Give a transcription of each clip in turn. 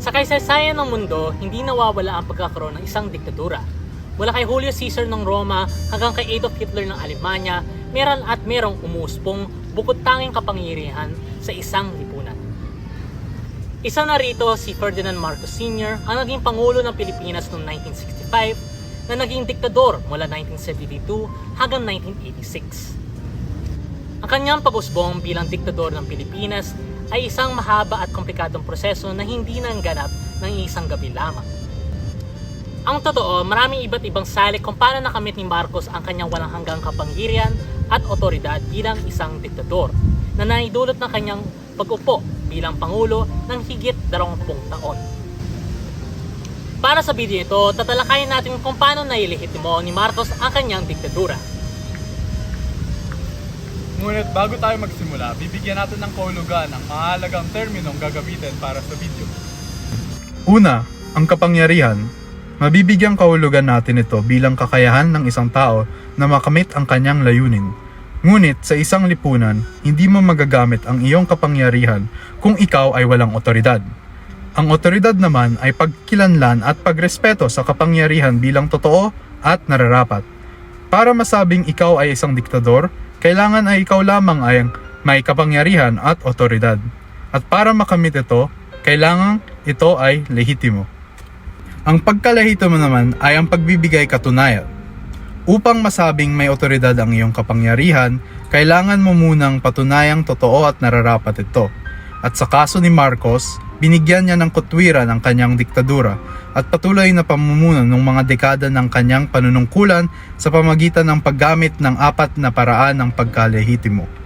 Sa kaysaysayan ng mundo, hindi nawawala ang pagkakaroon ng isang diktatura. Mula kay Julius Caesar ng Roma hanggang kay Adolf Hitler ng Alemanya, meron at merong umuuspong bukod tanging kapangyarihan sa isang lipunan. Isa na rito si Ferdinand Marcos Sr. ang naging Pangulo ng Pilipinas noong 1965 na naging diktador mula 1972 hanggang 1986. Ang kanyang pag-usbong bilang diktador ng Pilipinas ay isang mahaba at komplikadong proseso na hindi nangganap ng isang gabi lamang. Ang totoo, maraming iba't ibang salik kung paano nakamit ni Marcos ang kanyang walang hanggang kapangyarihan at otoridad bilang isang diktador na naidulot ng kanyang pag-upo bilang Pangulo ng higit 20 taon. Para sa video ito, tatalakayin natin kung paano nailihitimo ni Marcos ang kanyang diktadura. Ngunit bago tayo magsimula, bibigyan natin ng kahulugan ang mahalagang terminong gagamitin para sa video. Una, ang kapangyarihan. Mabibigyan kahulugan natin ito bilang kakayahan ng isang tao na makamit ang kanyang layunin. Ngunit sa isang lipunan, hindi mo magagamit ang iyong kapangyarihan kung ikaw ay walang otoridad. Ang otoridad naman ay pagkilanlan at pagrespeto sa kapangyarihan bilang totoo at nararapat. Para masabing ikaw ay isang diktador, kailangan ay ikaw lamang ay may kapangyarihan at otoridad. At para makamit ito, kailangan ito ay lehitimo. Ang pagkalehitimo naman ay ang pagbibigay katunayan. Upang masabing may otoridad ang iyong kapangyarihan, kailangan mo munang patunayang totoo at nararapat ito. At sa kaso ni Marcos, binigyan niya ng kutwiran ang kanyang diktadura at patuloy na pamumuno ng mga dekada ng kanyang panunungkulan sa pamagitan ng paggamit ng apat na paraan ng pagkalehitimo.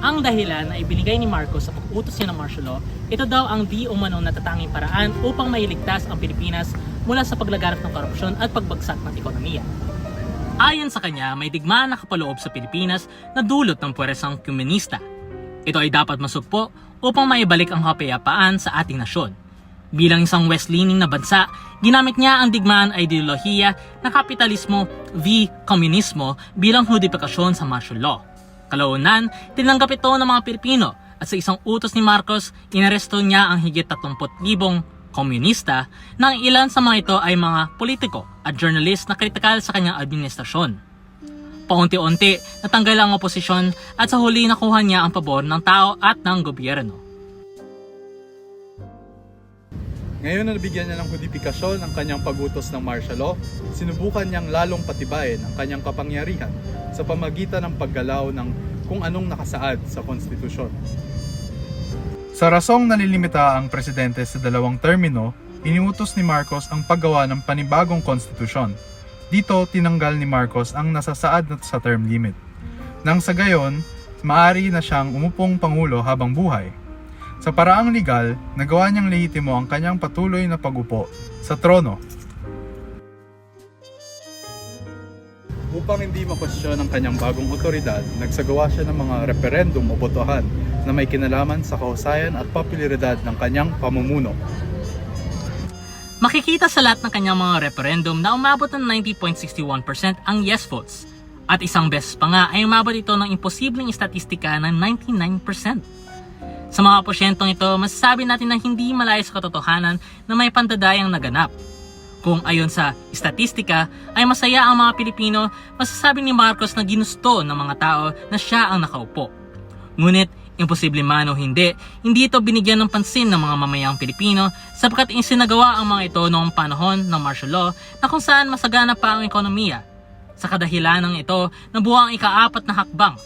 Ang dahilan ay binigay ni Marcos sa pag-utos niya ng martial law, ito daw ang di umano natatanging paraan upang mailigtas ang Pilipinas mula sa paglaganap ng korupsyon at pagbagsak ng ekonomiya. Ayon sa kanya, may digmaan na kapaloob sa Pilipinas na dulot ng puwersang komunista. Ito ay dapat masugpo upang maibalik ang kapayapaan sa ating nasyon. Bilang isang west-leaning na bansa, ginamit niya ang digmaan ideolohiya ng kapitalismo v. komunismo bilang hudifikasyon sa martial law. Kalaunan, tinanggap ito ng mga Pilipino at sa isang utos ni Marcos, inaresto niya ang higit 30,000 komunista na ilan sa mga ito ay mga politiko at journalist na kritikal sa kanyang administrasyon. Paunti-unti, natanggal ang oposisyon at sa huli nakuha niya ang pabor ng tao at ng gobyerno. Ngayon na nabigyan niya ng kodifikasyon ang kanyang pagutos ng martial law, sinubukan niyang lalong patibayin ang kanyang kapangyarihan sa pamagitan ng paggalaw ng kung anong nakasaad sa konstitusyon. Sa rasong nalilimita ang presidente sa dalawang termino, iniutos ni Marcos ang paggawa ng panibagong konstitusyon. Dito, tinanggal ni Marcos ang nasasaad na sa term limit. Nang sa gayon, maari na siyang umupong pangulo habang buhay. Sa paraang legal, nagawa niyang lehitimo ang kanyang patuloy na pagupo sa trono. Upang hindi makwestiyon ang kanyang bagong otoridad, nagsagawa siya ng mga referendum o botohan na may kinalaman sa kahusayan at popularidad ng kanyang pamumuno. Makikita sa lahat ng kanyang mga referendum na umabot ng 90.61% ang yes votes. At isang beses pa nga ay umabot ito ng imposibleng estatistika ng 99%. Sa mga porsyentong ito, masasabi natin na hindi malayo sa katotohanan na may pandadayang naganap. Kung ayon sa estatistika ay masaya ang mga Pilipino, masasabi ni Marcos na ginusto ng mga tao na siya ang nakaupo. Ngunit, imposible man o hindi, hindi ito binigyan ng pansin ng mga mamayang Pilipino sapagkat isinagawa ang mga ito noong panahon ng martial law na kung saan masagana pa ang ekonomiya. Sa kadahilan ng ito, nabuo ang ikaapat na hakbang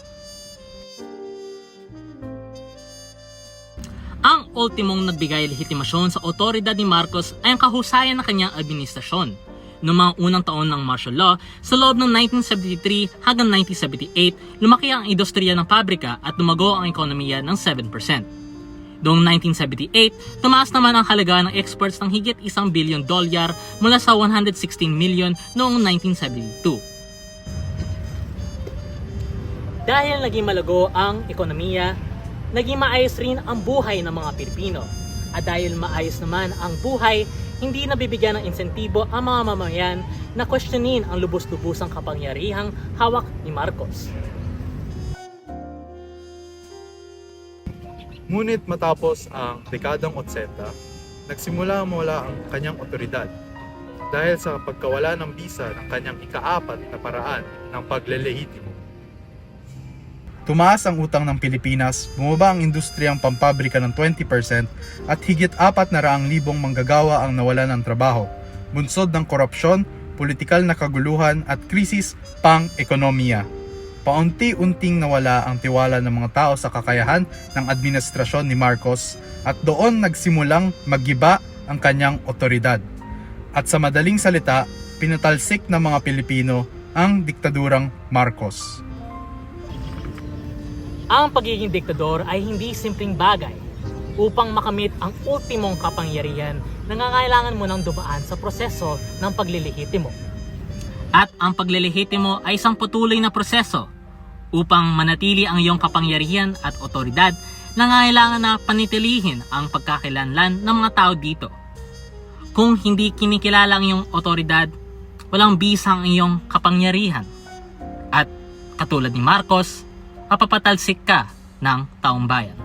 Ang ultimong nagbigay lehitimasyon sa otoridad ni Marcos ay ang kahusayan ng kanyang administrasyon. Noong mga unang taon ng martial law, sa loob ng 1973 hanggang 1978, lumaki ang industriya ng pabrika at lumago ang ekonomiya ng 7%. Noong 1978, tumaas naman ang halaga ng exports ng higit isang bilyon dolyar mula sa 116 million noong 1972. Dahil naging malago ang ekonomiya, naging maayos rin ang buhay ng mga Pilipino. At dahil maayos naman ang buhay, hindi nabibigyan ng insentibo ang mga mamayan na questionin ang lubos-lubusang kapangyarihang hawak ni Marcos. Ngunit matapos ang dekadang 80, nagsimula mula ang kanyang otoridad dahil sa pagkawala ng bisa ng kanyang ikaapat na paraan ng paglelehitimo. Tumaas ang utang ng Pilipinas, bumaba ang industriyang pampabrika ng 20% at higit apat na raang libong manggagawa ang nawalan ng trabaho, bunsod ng korupsyon, politikal na kaguluhan at krisis pang-ekonomiya. Paunti-unting nawala ang tiwala ng mga tao sa kakayahan ng administrasyon ni Marcos at doon nagsimulang maggiba ang kanyang otoridad. At sa madaling salita, pinatalsik ng mga Pilipino ang diktadurang Marcos. Ang pagiging diktador ay hindi simpleng bagay. Upang makamit ang ultimong kapangyarihan, nangangailangan mo ng dumaan sa proseso ng paglilihitimo. At ang paglilihitimo ay isang patuloy na proseso. Upang manatili ang iyong kapangyarihan at otoridad, nangangailangan na panitilihin ang pagkakilanlan ng mga tao dito. Kung hindi kinikilala ang iyong otoridad, walang bisa ang iyong kapangyarihan. At katulad ni Marcos, mapapatalsik ka ng taong bayan.